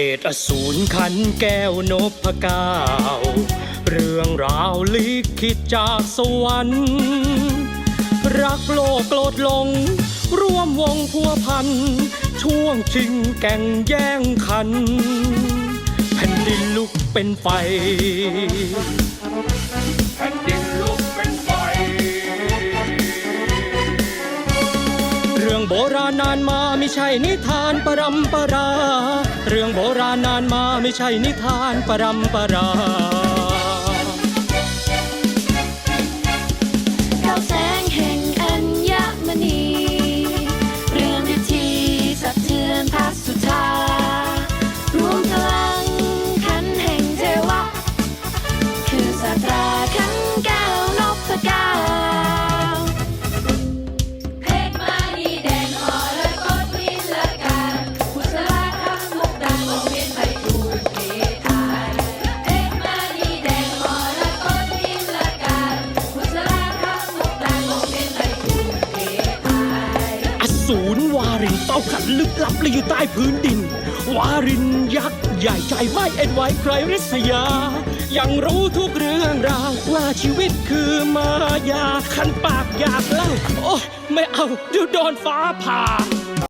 เดชอสูรขันแก้วนพเก้าเรื่องราวลิขิตจากสวรรค์ รักโลกโกรธลง ร่วมวงพัวพัน ช่วงชิงแก่งแย่งขัน แผ่นดินลุกเป็นไฟ แผ่นดินลุกเป็นไฟ เรื่องโบราณนานมาไม่ใช่นิทานปรำปรา เรื่องโบราณนานมาไม่ใช่นิทานปรำประราูนย์วารินเต้าขันลึกลับเลยอยู่ใต้พื้นดิน วารินยักษ์ใหญ่ใจไม่เอ็นไหวใครริษยา ยังรู้ทุกเรื่องราวว่าชีวิตคือมายา คันปากอยากเล่า โอ้ไม่เอาเดี๋ยวโดนฟ้าผ่า